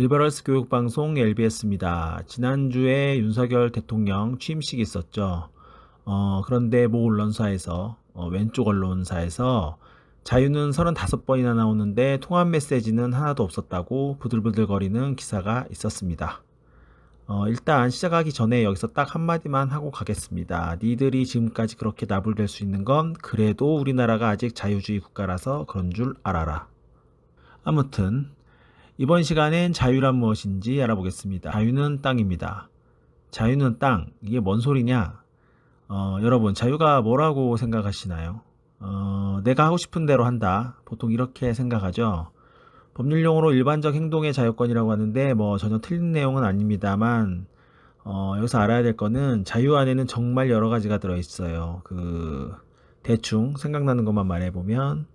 리버럴스 교육방송 LBS입니다. 지난주에 윤석열 대통령 취임식이 있었죠. 어, 그런데 모 언론사에서, 어, 왼쪽 언론사에서 자유는 35번이나 나오는데 통합 메시지는 하나도 없었다고 부들부들거리는 기사가 있었습니다. 어, 일단 시작하기 전에 여기서 딱 한마디만 하고 가겠습니다. 니들이 지금까지 그렇게 나불댈 수 있는 건 그래도 우리나라가 아직 자유주의 국가라서 그런 줄 알아라. 아무튼 이번 시간엔 자유란 무엇인지 알아보겠습니다. 자유는 땅입니다. 자유는 땅. 이게 뭔 소리냐? 어, 여러분, 자유가 뭐라고 생각하시나요? 어, 내가 하고 싶은 대로 한다. 보통 이렇게 생각하죠. 법률용어로 일반적 행동의 자유권이라고 하는데 뭐 전혀 틀린 내용은 아닙니다만 어, 여기서 알아야 될 거는 자유 안에는 정말 여러 가지가 들어 있어요. 그 대충 생각나는 것만 말해 보면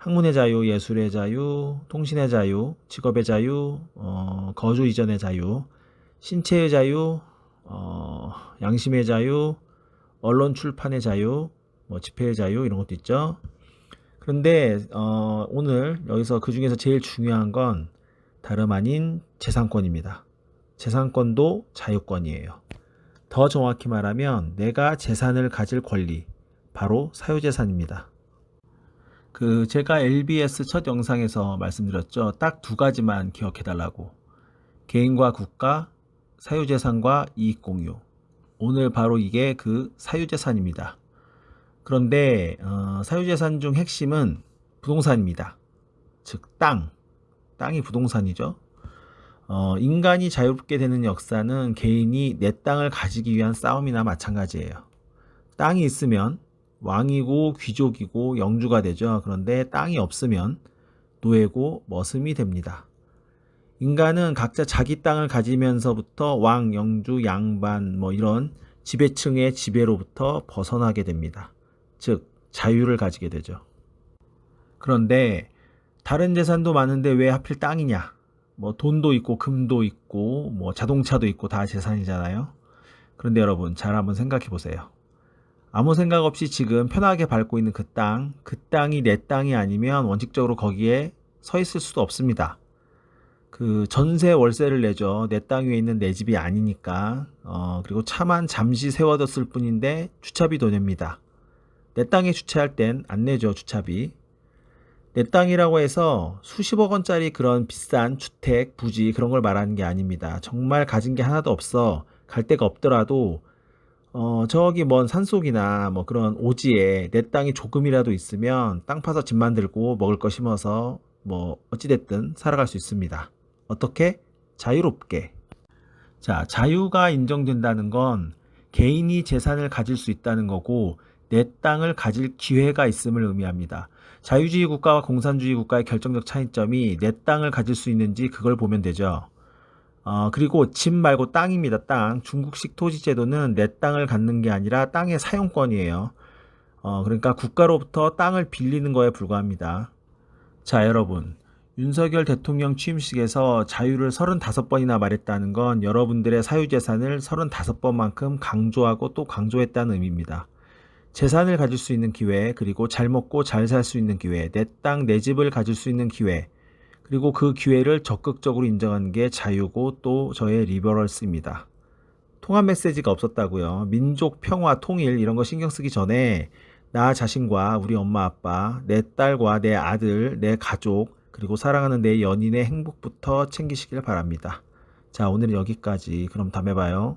학문의 자유, 예술의 자유, 통신의 자유, 직업의 자유, 어, 거주 이전의 자유, 신체의 자유, 어, 양심의 자유, 언론 출판의 자유, 뭐 집회의 자유 이런 것도 있죠. 그런데 어, 오늘 여기서 그 중에서 제일 중요한 건 다름 아닌 재산권입니다. 재산권도 자유권이에요. 더 정확히 말하면 내가 재산을 가질 권리, 바로 사유재산입니다. 그 제가 LBS 첫 영상에서 말씀드렸죠. 딱 두 가지만 기억해 달라고. 개인과 국가, 사유재산과 이익공유. 오늘 바로 이게 그 사유재산입니다. 그런데 어, 사유재산 중 핵심은 부동산입니다. 즉 땅. 땅이 부동산이죠. 어, 인간이 자유롭게 되는 역사는 개인이 내 땅을 가지기 위한 싸움이나 마찬가지예요. 땅이 있으면 왕이고 귀족이고 영주가 되죠. 그런데 땅이 없으면 노예고 머슴이 됩니다. 인간은 각자 자기 땅을 가지면서부터 왕, 영주, 양반 뭐 이런 지배층의 지배로부터 벗어나게 됩니다. 즉 자유를 가지게 되죠. 그런데 다른 재산도 많은데 왜 하필 땅이냐? 뭐 돈도 있고 금도 있고 뭐 자동차도 있고 다 재산이잖아요. 그런데 여러분 잘 한번 생각해 보세요. 아무 생각 없이 지금 편하게 밟고 있는 그 땅, 그 땅이 내 땅이 아니면 원칙적으로 거기에 서 있을 수도 없습니다. 그 전세 월세를 내죠. 내 땅 위에 있는 내 집이 아니니까. 어, 그리고 차만 잠시 세워뒀을 뿐인데 주차비도 냅니다. 내 땅에 주차할 땐 안 내죠, 주차비. 내 땅이라고 해서 수십억 원짜리 그런 비싼 주택, 부지 그런 걸 말하는 게 아닙니다. 정말 가진 게 하나도 없어. 갈 데가 없더라도 어, 저기 먼 산속이나 뭐 그런 오지에 내 땅이 조금이라도 있으면 땅 파서 집 만들고 먹을 거 심어서 뭐 어찌됐든 살아갈 수 있습니다. 어떻게? 자유롭게. 자, 자유가 인정된다는 건 개인이 재산을 가질 수 있다는 거고 내 땅을 가질 기회가 있음을 의미합니다. 자유주의 국가와 공산주의 국가의 결정적 차이점이 내 땅을 가질 수 있는지 그걸 보면 되죠. 어, 그리고 집 말고 땅입니다. 땅. 중국식 토지 제도는 내 땅을 갖는 게 아니라 땅의 사용권이에요. 어, 그러니까 국가로부터 땅을 빌리는 거에 불과합니다. 자, 여러분. 윤석열 대통령 취임식에서 자유를 35번이나 말했다는 건 여러분들의 사유재산을 35번만큼 강조하고 또 강조했다는 의미입니다. 재산을 가질 수 있는 기회, 그리고 잘 먹고 잘 살 수 있는 기회, 내 땅, 내 집을 가질 수 있는 기회, 그리고 그 기회를 적극적으로 인정하는 게 자유고 또 저의 리버럴스입니다. 통합 메시지가 없었다고요. 민족 평화 통일 이런 거 신경 쓰기 전에 나 자신과 우리 엄마 아빠, 내 딸과 내 아들, 내 가족, 그리고 사랑하는 내 연인의 행복부터 챙기시길 바랍니다. 자, 오늘은 여기까지. 그럼 다음에 봐요.